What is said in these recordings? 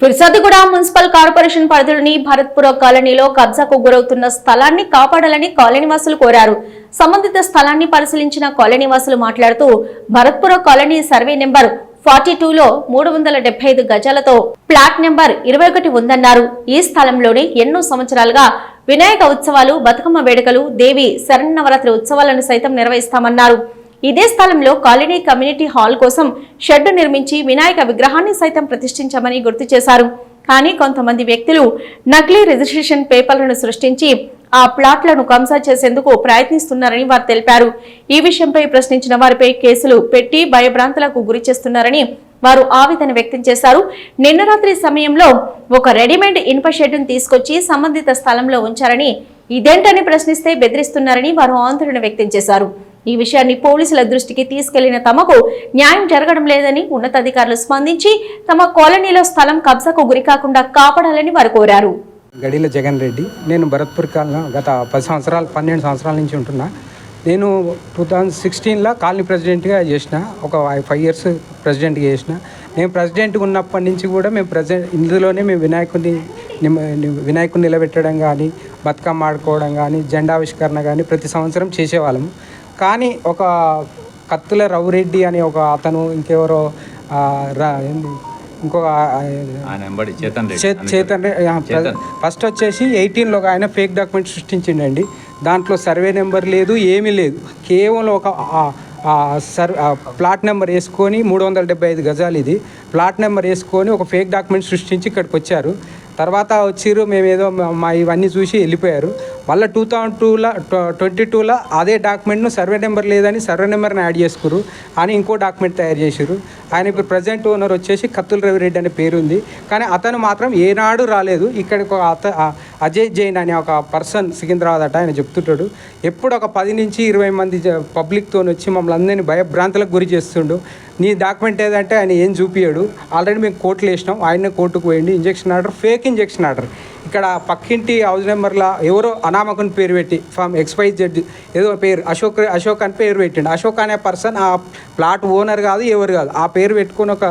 ఫిర్సాదిగూడ municipal corporation పరిధిలోని భరత్పుర కాలనీలో కబ్జాకు గురవుతున్న స్థలాన్ని కాపాడాలని కాలనీవాసులు కోరారు. సంబంధిత స్థలాన్ని పరిశీలించిన కాలనీవాసులు మాట్లాడుతూ Bharatpura colony survey number forty టూలో మూడు వందల డెబ్బై ఐదు గజాలతో ప్లాట్ నెంబర్ ఇరవై ఒకటి ఉందన్నారు. ఈ స్థలంలోనే ఎన్నో సంవత్సరాలుగా వినాయక ఉత్సవాలు బతుకమ్మ వేడుకలు దేవి శరన్నవరాత్రి ఉత్సవాలను సైతం నిర్వహిస్తామన్నారు. ఇదే స్థలంలో కాలనీ కమ్యూనిటీ హాల్ కోసం షెడ్ నిర్మించి వినాయక విగ్రహాన్ని సైతం ప్రతిష్ఠించామని గుర్తు చేశారు. కానీ కొంతమంది వ్యక్తులు నకిలీ రిజిస్ట్రేషన్ పేపర్లను సృష్టించి ఆ ప్లాట్లను కంసా చేసేందుకు ప్రయత్నిస్తున్నారని వారు తెలిపారు. ఈ విషయంపై ప్రశ్నించిన వారిపై కేసులు పెట్టి భయభ్రాంతులకు గురి చేస్తున్నారని వారు ఆవేదన వ్యక్తం చేశారు. నిన్న రాత్రి సమయంలో ఒక రెడీమేడ్ ఇనుప షెడ్డును తీసుకొచ్చి సంబంధిత స్థలంలో ఉంచారని ఇదేంటని ప్రశ్నిస్తే బెదిరిస్తున్నారని వారు ఆందోళన వ్యక్తం చేశారు. ఈ విషయాన్ని పోలీసుల దృష్టికి తీసుకెళ్ళిన తమకు న్యాయం జరగడం లేదని ఉన్నతాధికారులు స్పందించి తమ కాలనీలో స్థలం కబ్జాకు గురికాకుండా కాపాడాలని వారు కోరారు. గడిల జగన్ రెడ్డి నేను భరత్పూర్ కాలనీ గత పది సంవత్సరాలు పన్నెండు సంవత్సరాల నుంచి ఉంటున్నా. నేను టూ థౌజండ్ సిక్స్టీన్లో కాలనీ ప్రెసిడెంట్గా చేసిన ఒక ఫైవ్ ఇయర్స్ ప్రెసిడెంట్గా చేసిన. నేను ప్రెసిడెంట్గా ఉన్నప్పటి నుంచి కూడా మేము ప్రెసిడెంట్ ఇందులోనే మేము వినాయకుడిని వినాయకుడిని నిలబెట్టడం కానీ బతుకమ్మ ఆడుకోవడం కానీ జెండావిష్కరణ కానీ ప్రతి సంవత్సరం చేసేవాళ్ళము. కానీ ఒక కత్తుల రవిరెడ్డి అని ఒక అతను ఇంకెవరో ఇంకొక చేతన్ ఫస్ట్ వచ్చేసి ఎయిటీన్లో ఒక ఆయన ఫేక్ డాక్యుమెంట్ సృష్టించిండండి. దాంట్లో సర్వే నెంబర్ లేదు ఏమీ లేదు. కేవలం ఒక సర్ ప్లాట్ నెంబర్ వేసుకొని మూడు వందల డెబ్బై ఐదు గజాలు ఇది. ప్లాట్ నెంబర్ వేసుకొని ఒక ఫేక్ డాక్యుమెంట్ సృష్టించి ఇక్కడికి వచ్చారు. తర్వాత వచ్చిర్రు మేము ఏదో మా ఇవన్నీ చూసి వెళ్ళిపోయారు. మళ్ళీ టూ థౌజండ్ టూలో ట్వంటీ టూలో అదే డాక్యుమెంట్ను సర్వే నెంబర్ లేదని సర్వే నెంబర్ని యాడ్ చేసుకురు అని ఇంకో డాక్యుమెంట్ తయారు చేసారు ఆయన ఇప్పుడు ప్రజెంట్ ఓనర్ వచ్చేసి కత్తుల రవిరెడ్డి అనే పేరు ఉంది కానీ అతను మాత్రం ఏనాడు రాలేదు. ఇక్కడికి ఒక అత అజయ్ జైన్ అనే ఒక పర్సన్ సికింద్రాబాద్ అట ఆయన చెప్తుంటాడు. ఎప్పుడు ఒక పది నుంచి ఇరవై మంది పబ్లిక్తో వచ్చి మమ్మల్ని అందరినీ భయభ్రాంతులకు గురి చేస్తుండు. నీ డాక్యుమెంట్ ఏదంటే ఆయన ఏం చూపించాడు ఆల్రెడీ మేము కోర్టులు వేసినాం. ఆయన కోర్టుకు పోయింది injunction order fake injunction order ఇక్కడ పక్కింటి హౌస్ నెంబర్లో ఎవరో అనామకుని పేరు పెట్టి ఫ్రమ్ ఎక్స్పై జెడ్ ఏదో పేరు అశోక్ అశోక్ అని పేరు పెట్టిండు. అశోక్ అనే పర్సన్ ఆ ప్లాట్ ఓనర్ కాదు ఎవరు కాదు. ఆ పేరు పెట్టుకొని ఒక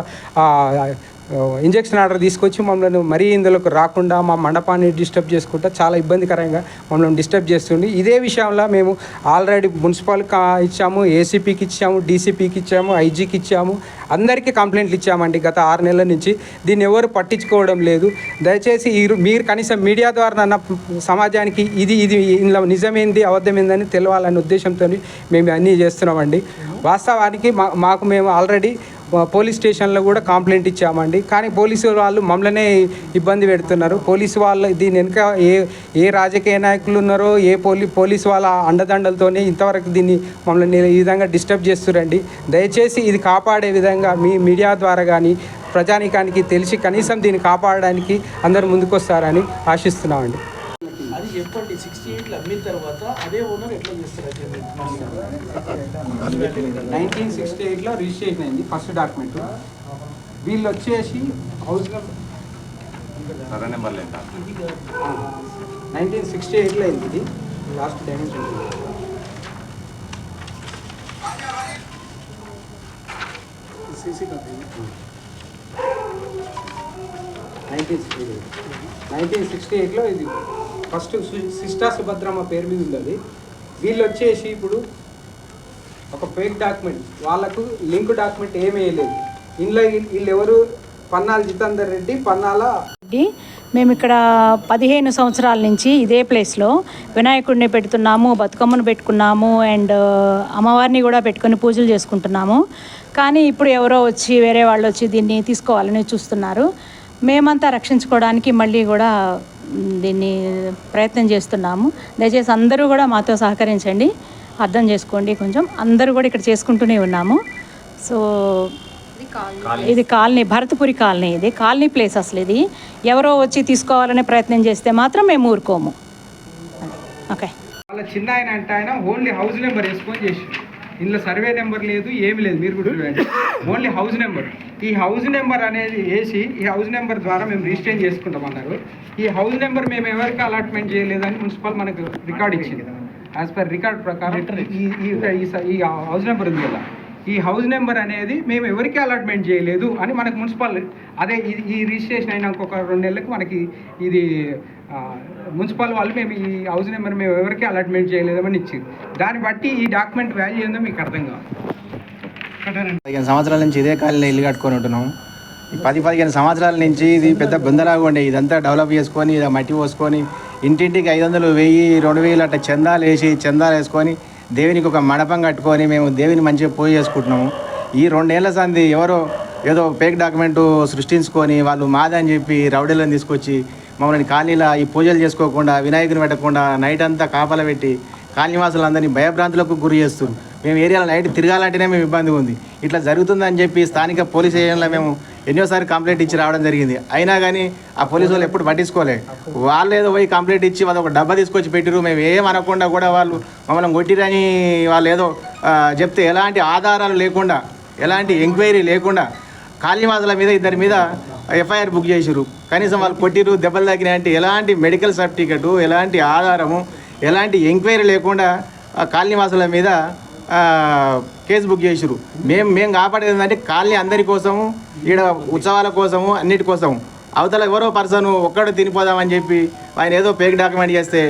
ఇంజక్షన్ ఆర్డర్ తీసుకొచ్చి మమ్మల్ని మరీ ఇందులోకి రాకుండా మా మండపాన్ని డిస్టర్బ్ చేసుకుంటా చాలా ఇబ్బందికరంగా మమ్మల్ని డిస్టర్బ్ చేస్తుంది ఇదే విషయంలో మేము ఆల్రెడీ మున్సిపల్ కా ఇచ్చాము ఏసీపీకి ఇచ్చాము డీసీపీకి ఇచ్చాము ఐజీకి ఇచ్చాము. అందరికీ కంప్లైంట్లు ఇచ్చామండి గత ఆరు నెలల నుంచి. దీన్ని ఎవరు పట్టించుకోవడం లేదు. దయచేసి మీరు కనీసం మీడియా ద్వారా నన్న సమాజానికి ఇది ఇది ఇందులో నిజమేంది అబద్ధమైందని తెలవాలనే ఉద్దేశంతో మేము అన్నీ చేస్తున్నామండి. వాస్తవానికి మా మాకు మేము ఆల్రెడీ పోలీస్ స్టేషన్లో కూడా కంప్లైంట్ ఇచ్చామండి. కానీ పోలీసు వాళ్ళు మమ్మల్నే ఇబ్బంది పెడుతున్నారు. పోలీసు వాళ్ళు దీని వెనుక ఏ ఏ రాజకీయ నాయకులు ఉన్నారో ఏ పోలీ పోలీసు వాళ్ళ అండదండలతోనే ఇంతవరకు దీన్ని మమ్మల్ని ఈ విధంగా డిస్టర్బ్ చేస్తురండి. దయచేసి ఇది కాపాడే విధంగా మీ మీడియా ద్వారా కానీ ప్రజానికానికి తెలిసి కనీసం దీన్ని కాపాడడానికి అందరూ ముందుకొస్తారని ఆశిస్తున్నామండి. చెప్పండి సిక్స్టీ ఎయిట్లో అమ్మిన తర్వాత అదే ఓనర్ ఎట్లా చేస్తారు నైన్టీన్ సిక్స్టీ ఎయిట్లో రిజిస్ట్రేషన్ అయింది ఫస్ట్ డాక్యుమెంట్ వీళ్ళు వచ్చేసి హౌస్ నైన్టీన్ సిక్స్టీ ఎయిట్లో అయింది ఇది. Last dimension CC company nineteen sixty eight. Nineteen sixty ఎయిట్లో ఇది. ఫస్ట్ సిస్టా సుభద్రమ్మ పేరు మీద ఉంది అది వీళ్ళు వచ్చేసి ఇప్పుడు ఒక ఫేక్ డాక్యుమెంట్ వాళ్ళకు లింక్ డాక్యుమెంట్ ఏమీ వేయలేదు ఇందులో వీళ్ళు- ఎవరు పన్నాల జితేందర్ రెడ్డి పన్నాల రెడ్డి. మేము ఇక్కడ పదిహేను సంవత్సరాల నుంచి ఇదే ప్లేస్లో వినాయకుడిని పెడుతున్నాము బతుకమ్మను పెట్టుకున్నాము అండ్ అమ్మవారిని కూడా పెట్టుకొని పూజలు చేసుకుంటున్నాము. కానీ ఇప్పుడు ఎవరో వచ్చి వేరే వాళ్ళు వచ్చి దీన్ని తీసుకోవాలని చూస్తున్నారు. మేమంతా రక్షించుకోవడానికి మళ్ళీ కూడా దీన్ని ప్రయత్నం చేస్తున్నాము. దయచేసి అందరూ కూడా మాతో సహకరించండి. అర్థం చేసుకోండి కొంచెం. అందరూ కూడా ఇక్కడ చేసుకుంటూనే ఉన్నాము. సో ఇది కాలనీ. భరతపురి కాలనీ. ఇది కాలనీ ప్లేస్ అసలు ఇది. ఎవరో వచ్చి తీసుకోవాలనే ప్రయత్నం చేస్తే మాత్రం మేము ఊరుకోము. ఓకే. వాళ్ళ చిన్న ఆయన అంటే ఆయన ఓన్లీ హౌస్ నెంబర్ వేసుకొని చేసి ఇందులో సర్వే నెంబర్ లేదు ఏమి లేదు. మీరు కూడా చూడండి. ఓన్లీ హౌస్ నెంబర్ ఈ హౌస్ నెంబర్ అనేది వేసి ఈ హౌస్ నెంబర్ ద్వారా మేము రిజిస్టర్ చేసుకుంటాం అన్నారు. ఈ హౌస్ నెంబర్ మేము ఎవరికి అలాట్మెంట్ చేయలేదని మున్సిపల్ మనకు రికార్డ్ ఇచ్చింది. యాజ్ పర్ రికార్డ్ ప్రకారం ఈ హౌస్ నెంబర్ ఉంది కదా. ఈ హౌస్ నెంబర్ అనేది మేము ఎవరికి అలాట్మెంట్ చేయలేదు అని మనకు మున్సిపల్ అదే ఇది ఈ రిజిస్ట్రేషన్ అయినాక ఒక రెండు నెలలకు మనకి ఇది మున్సిపల్ వాళ్ళు మేము ఈ హౌస్ నెంబర్ మేము ఎవరికి అలాట్మెంట్ చేయలేదని ఇచ్చింది. దాన్ని బట్టి ఈ డాక్యుమెంట్ వాల్యూ ఏందో మీకు అర్థం కావాలి. పదిహేను సంవత్సరాల నుంచి ఇదే కాలంలో ఇల్లు కట్టుకొని ఉంటున్నాం ఈ పది పదిహేను సంవత్సరాల నుంచి ఇది పెద్ద బృందలాగా ఉండే. ఇదంతా డెవలప్ చేసుకొని ఇది మట్టి పోసుకొని ఇంటింటికి ఐదు వందలు వెయ్యి రెండు వేలు అట్లా చందాలు వేసి చందాలు వేసుకొని దేవునికి ఒక మండపం కట్టుకొని మేము దేవుని మంచిగా పూజ చేసుకుంటున్నాము. ఈ రెండేళ్ళ సంది ఎవరో ఏదో ఫేక్ డాక్యుమెంట్ సృష్టించుకొని వాళ్ళు మాదని చెప్పి రౌడీలను తీసుకొచ్చి మమ్మల్ని కాలనీలో ఈ పూజలు చేసుకోకుండా వినాయకుని పెట్టకుండా నైట్ అంతా కాపల పెట్టి కాలనీవాసులందరినీ భయభ్రాంతులకు గురి చేస్తూ మేము ఏరియాలో నైట్ తిరగాలంటేనే మేము ఇబ్బంది ఉంది. ఇట్లా జరుగుతుందని చెప్పి స్థానిక పోలీస్ స్టేషన్లో మేము ఎన్నోసారి కంప్లైంట్ ఇచ్చి రావడం జరిగింది. అయినా కానీ ఆ పోలీసు వాళ్ళు ఎప్పుడు పట్టించుకోలే. వాళ్ళు ఏదో పోయి కంప్లైంట్ ఇచ్చి వాళ్ళు ఒక డబ్బా తీసుకొచ్చి పెట్టిరు మేము ఏం అనకుండా కూడా వాళ్ళు మమ్మల్ని కొట్టిరని వాళ్ళు ఏదో చెప్తే ఎలాంటి ఆధారాలు లేకుండా ఎలాంటి ఎంక్వైరీ లేకుండా కాలనీవాసుల మీద ఇద్దరి మీద ఎఫ్ఐఆర్ బుక్ చేసిరు కనీసం వాళ్ళు కొట్టిరు దెబ్బలు తాకినాయి అంటే ఎలాంటి మెడికల్ సర్టిఫికెట్ ఎలాంటి ఆధారము ఎలాంటి ఎంక్వైరీ లేకుండా ఆ కాలనీవాసుల మీద కేసు బుక్ చేసిరు మేము మేము కాపాడేది ఏంటంటే కాలనీ అందరి కోసము ఈడ ఉత్సవాల కోసము అన్నిటి కోసము. అవతల ఎవరో పర్సన్ ఒక్కడు తినిపోదామని చెప్పి ఆయన ఏదో పేక్ డాక్యుమెంట్ చేస్తే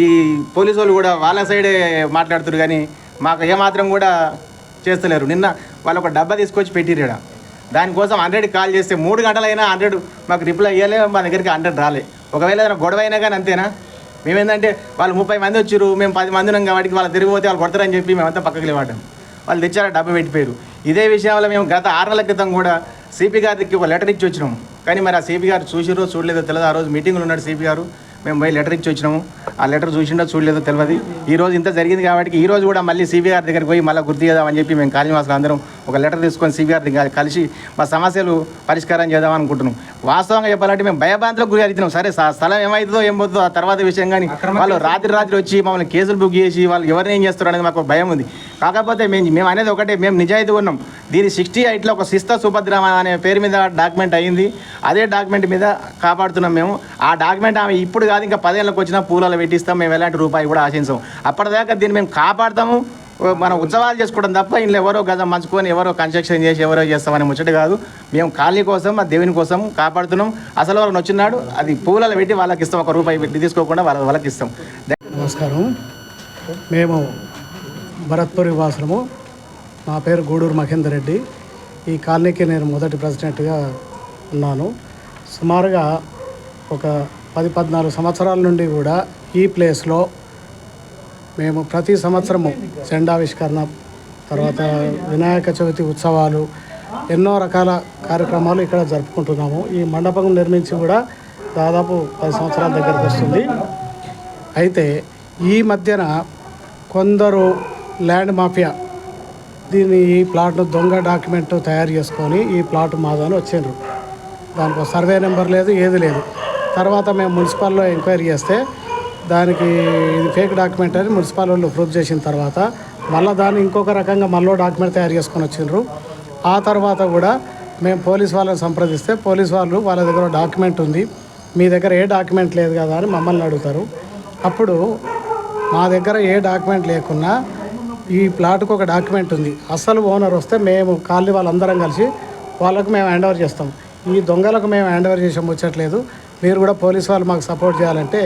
ఈ పోలీసు వాళ్ళు కూడా వాళ్ళ సైడే మాట్లాడుతున్నారు కానీ మాకు ఏమాత్రం కూడా చేస్తలేరు. నిన్న వాళ్ళు ఒక డబ్బా తీసుకొచ్చి పెట్టిరు దానికోసం హండ్రెడ్ కాల్ చేస్తే మూడు గంటలైనా హండ్రెడ్ మాకు రిప్లై ఇవ్వలే మా దగ్గరికి హండ్రెడ్ రాలే. ఒకవేళ ఏదైనా గొడవ అయినా కానీ అంతేనా? మేమేంటంటే వాళ్ళు ముప్పై మంది వచ్చారు మేము పది మంది ఉన్నాం కాబట్టి వాళ్ళు తిరిగిపోతే వాళ్ళు కొడతారని చెప్పి మేమంతా పక్కకి లేవాడాం వాళ్ళు తెచ్చారు డబ్బు పెట్టిపోయారు. ఇదే విషయంలో మేము గత ఆరు నెలల క్రితం కూడా సిపి గారికి ఒక లెటర్ ఇచ్చి వచ్చినాము కానీ మరి ఆ సిపి గారు చూసిరో చూడలేదో తెలియదు ఆ రోజు మీటింగ్లో ఉన్నాడు సిపి గారు. మేము పోయి లెటర్ ఇచ్చి వచ్చినాము. ఆ లెటర్ చూసిండో చూడలేదో తెలియదు ఈ రోజు ఇంత జరిగింది కాబట్టి ఈ రోజు కూడా మళ్ళీ సిబిఆర్ దగ్గరికి పోయి మళ్ళీ గుర్తు చేద్దామని చెప్పి మేము కాళీనివాసులు అందరం ఒక లెటర్ తీసుకొని సిబిఆర్ దగ్గర కలిసి మా సమస్యలు పరిష్కారం చేద్దాం అనుకుంటున్నాం. వాస్తవంగా చెప్పాలంటే మేము భయభ్రాంతులకు గురి అవుతున్నాం. సరే స్థలం ఏమవుతుందో ఏం పోతుందో ఆ తర్వాత విషయం కానీ వాళ్ళు రాత్రి రాత్రి వచ్చి మమ్మల్ని కేసులు బుక్ చేసి వాళ్ళు ఎవరిని ఏం చేస్తారు అనేది మాకు భయం ఉంది. కాకపోతే మేము మేము అనేది ఒకటే మేము నిజాయితీ ఉన్నాం. దీని సిక్స్టీ ఎయిట్లో ఒక సిస్త సుభద్రమ అనే పేరు మీద డాక్యుమెంట్ అయ్యింది అదే డాక్యుమెంట్ మీద కాపాడుతున్నాం మేము. ఆ డాక్యుమెంట్ ఆమె ఇప్పుడు కాదు ఇంకా పదేళ్ళకి వచ్చినా పూలలో పెట్టిస్తాం. మేము ఎలాంటి రూపాయి కూడా ఆశించాం. అప్పటిదాకా దీన్ని మేము కాపాడుతాము. మనం ఉత్సవాలు చేసుకోవడం తప్ప ఇంట్లో ఎవరో గజం మంచుకొని ఎవరో కన్స్ట్రక్షన్ చేసి ఎవరో చేస్తామని ముచ్చట కాదు. మేము కాలనీ కోసం మా దేవుని కోసం కాపాడుతున్నాం. అసలు వాళ్ళని వచ్చినాడు అది పూలలో పెట్టి వాళ్ళకి ఇస్తాం ఒక రూపాయి పెట్టి తీసుకోకుండా వాళ్ళ వాళ్ళకి ఇస్తాం. నమస్కారం. మేము భరత్పూర్ వాసులము. నా పేరు గూడూరు మహేందర్ రెడ్డి. ఈ కాలనీకి నేను మొదటి ప్రెసిడెంట్గా ఉన్నాను. సుమారుగా ఒక పది పద్నాలుగు సంవత్సరాల నుండి కూడా ఈ ప్లేస్లో మేము ప్రతి సంవత్సరము జెండావిష్కరణ తర్వాత వినాయక చవితి ఉత్సవాలు ఎన్నో రకాల కార్యక్రమాలు ఇక్కడ జరుపుకుంటున్నాము. ఈ మండపం నిర్మించి కూడా దాదాపు పది సంవత్సరాల దగ్గరకు వస్తుంది. అయితే ఈ మధ్యన కొందరు ల్యాండ్ మాఫియా దీన్ని ఈ ప్లాట్ను దొంగ డాక్యుమెంట్ తయారు చేసుకొని ఈ ప్లాట్ మాదని వచ్చిండ్రు. దానికి సర్వే నెంబర్ లేదు ఏది లేదు. తర్వాత మేము మున్సిపాల్లో ఎంక్వైరీ చేస్తే దానికి ఇది ఫేక్ డాక్యుమెంట్ అని మున్సిపల్ వాళ్ళు ప్రూఫ్ చేసిన తర్వాత మళ్ళీ దాన్ని ఇంకొక రకంగా మళ్ళీ డాక్యుమెంట్ తయారు చేసుకొని వచ్చిండ్రు. ఆ తర్వాత కూడా మేము పోలీస్ వాళ్ళని సంప్రదిస్తే పోలీస్ వాళ్ళు వాళ్ళ దగ్గర డాక్యుమెంట్ ఉంది. మీ దగ్గర ఏ డాక్యుమెంట్ లేదు కదా అని మమ్మల్ని అడుగుతారు. అప్పుడు మా దగ్గర ఏ డాక్యుమెంట్ లేకున్నా ఈ ప్లాట్కు ఒక డాక్యుమెంట్ ఉంది. అసలు ఓనర్ వస్తే మేము కాలనీ వాళ్ళందరం కలిసి వాళ్ళకు మేము హ్యాండ్ ఓవర్ చేస్తాం. ఈ దొంగలకు మేము హ్యాండ్ ఓవర్ చేసాం వచ్చట్లేదు మీరు కూడా పోలీస్ వాళ్ళు మాకు సపోర్ట్ చేయాలంటే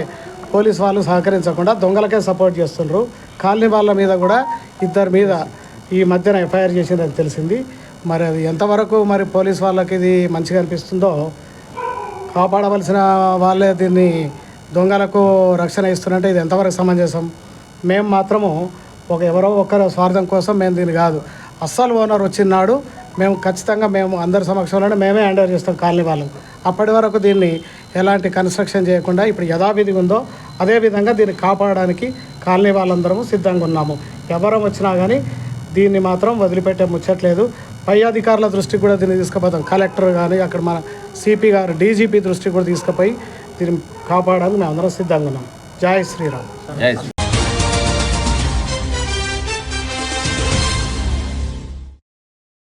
పోలీస్ వాళ్ళు సహకరించకుండా దొంగలకే సపోర్ట్ చేస్తుండ్రు. కాలనీ వాళ్ళ మీద కూడా ఇద్దరి మీద ఈ మధ్యన ఎఫ్ఐఆర్ చేసిందని తెలిసింది. మరి అది ఎంతవరకు మరి పోలీస్ వాళ్ళకి ఇది మంచిగా అనిపిస్తుందో కాపాడవలసిన వాళ్ళే దీన్ని దొంగలకు రక్షణ ఇస్తున్నట్టే ఇది ఎంతవరకు సమంజసం? మేము మాత్రము ఒక ఎవరో ఒకరు స్వార్థం కోసం మేము దీన్ని కాదు. అస్సలు ఓనర్ వచ్చినాడు. మేము ఖచ్చితంగా మేము అందరి సమక్షంలోనే మేమే హ్యాండ్ ఓవర్ చేస్తాం కాలనీ వాళ్ళకు అప్పటి వరకు దీన్ని ఎలాంటి కన్స్ట్రక్షన్ చేయకుండా ఇప్పుడు యథావిధిగా ఉందో అదే విధంగా దీన్ని కాపాడడానికి కాలనీ వాళ్ళందరము సిద్ధంగా ఉన్నాము. ఎవరం వచ్చినా కానీ దీన్ని మాత్రం వదిలిపెట్టే ముచ్చట్లేదు. పై అధికారుల దృష్టికి కూడా దీన్ని తీసుకుపోతాం. కలెక్టర్ కానీ అక్కడ మన సిపి గారు డీజీపీ దృష్టికి కూడా తీసుకుపోయి దీన్ని కాపాడడానికి మేము అందరం సిద్ధంగా ఉన్నాం. జై శ్రీరామ్. జై శ్రీ